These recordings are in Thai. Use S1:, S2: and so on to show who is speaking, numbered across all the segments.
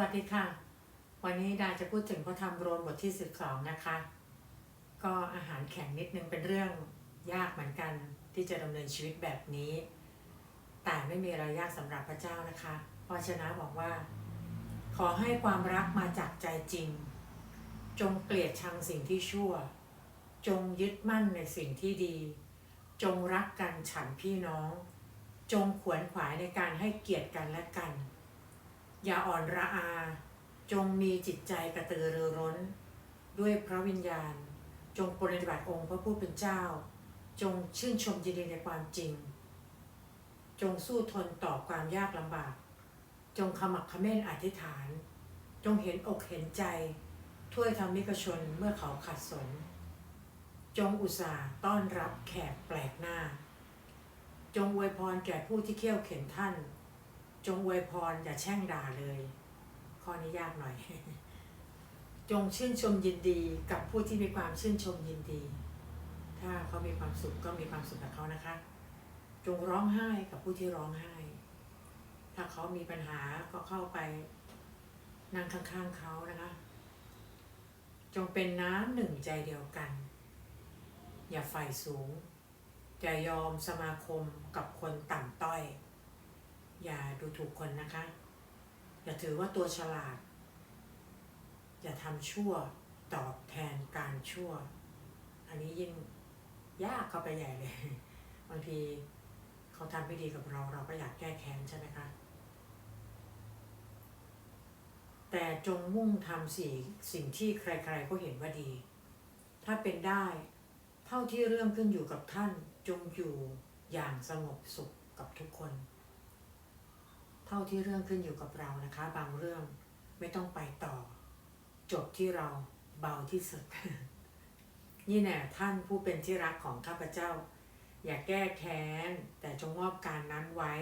S1: วัสดีค่ะ วันนี้ดาจะพูดถึงพระธรรมโรมบทที่ 12 นะคะ ก็อาหารแข็งนิดนึงเป็นเรื่องยากเหมือนกันที่จะดำเนินชีวิตแบบนี้ แต่ไม่มีอะไรยากสำหรับพระเจ้านะคะ เพราะชนะบอกว่า ขอให้ความรักมาจากใจจริง จงเกลียดชังสิ่งที่ชั่ว จงยึดมั่นในสิ่งที่ดี จงรักกันฉันพี่น้อง จงขวนขวายในการให้เกียรติกันและกัน อย่าอ่อนระอา จงมีจิตใจกระตือรือร้น ด้วยพระวิญญาณ จงปฏิบัติองค์พระผู้เป็นเจ้า จงชื่นชมยินดีในความจริง จงสู้ทนต่อความยากลำบาก จงขมักเขม้นอธิษฐาน จงเห็นอกเห็นใจ ถ้วยธรรมิกชนเมื่อเขาขัดสน จงอุตส่าห์ต้อนรับแขกแปลกหน้า จงอวยพรแก่ผู้ที่เขี่ยวเข็นท่าน จงอวยพรอย่าแช่งด่าเลย ข้อนี้ยากหน่อย จงชื่นชมยินดีกับผู้ที่มีความชื่นชมยินดี ถ้าเขามีความสุขก็มีความสุขกับเขานะคะ จงร้องไห้กับผู้ที่ร้องไห้ ถ้าเขามีปัญหาก็เข้าไปนั่งข้างๆเขานะคะ จงเป็นน้ำหนึ่งใจเดียวกัน อย่าไฟสูง อย่ายอมสมาคมกับคนต่ำต้อย อย่าดูถูกคนนะคะ อย่าถือว่าตัวฉลาด อย่าทำชั่วตอบแทนการชั่ว อันนี้ยิ่งยากเข้าไปใหญ่เลย บางทีเขาทำไม่ดีกับเราเราก็อยากแก้แค้นใช่ไหมคะ แต่จงมุ่งทำสิ่งสิ่งที่ใครๆก็เห็นว่าดี ถ้าเป็นได้เท่าที่เรื่องขึ้นอยู่กับท่านจงอยู่อย่างสงบสุขกับทุกคน เท่าที่เรื่องขึ้นอยู่กับเรานะคะ บางเรื่องไม่ต้องไปต่อ จบที่เราเบาที่สุด นี่แน่ท่านผู้เป็นที่รักของข้าพเจ้า อย่าแก้แค้น แต่จงมอบการนั้นไว้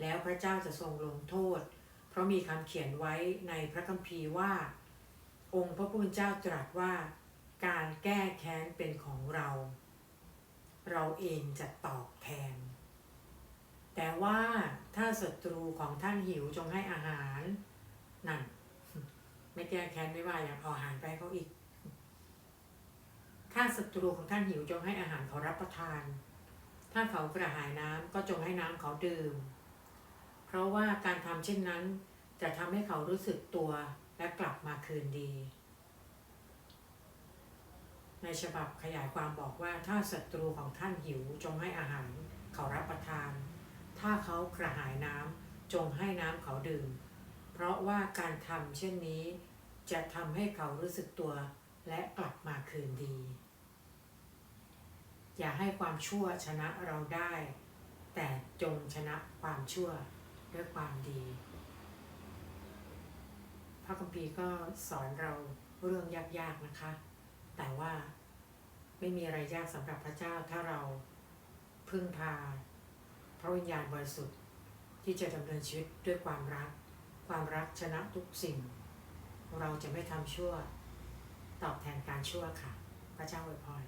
S1: แล้วพระเจ้าจะทรงลงโทษ เพราะมีคำเขียนไว้ในพระคัมภีร์ว่า องค์พระผู้เป็นเจ้าตรัสว่า การแก้แค้นเป็นของเรา เราเองจะตอบแทน แต่ว่า ถ้าศัตรูของท่านหิวจงให้อาหารนั่น ไม่แก้แค้นไม่ว่าอยางเอาอาหารไปเขาอีก ถ้าศัตรูของท่านหิวจงให้อาหารเขารับประทาน ถ้าเขากระหายน้ำก็จงให้น้ำเขาดื่ม เพราะว่าการทำเช่นนั้น จะทำให้เขารู้สึกตัวและกลับมาคืนดี ในฉบับขยายความบอกว่าถ้าศัตรูของท่านหิวจงให้อาหารเขารับประทาน ถ้าเขากระหายน้ำจงให้น้ำเขาดื่ม เพราะว่าการทำเช่นนี้ จะทำให้เขารู้สึกตัว และกลับมาคืนดี อย่าให้ความชั่วชนะเราได้ แต่จงชนะความชั่วด้วยความดี พระคัมภีร์ก็สอนเราเรื่องยากๆนะคะ แต่ว่าไม่มีอะไรยากสำหรับพระเจ้าถ้าเราพึ่งพา พระวิญญาณบริสุทธิ์ ที่จะดำเนินชีวิตด้วยความรัก ความรักชนะทุกสิ่ง เราจะไม่ทำชั่ว ตอบแทนการชั่วค่ะ พระเจ้าอวยพร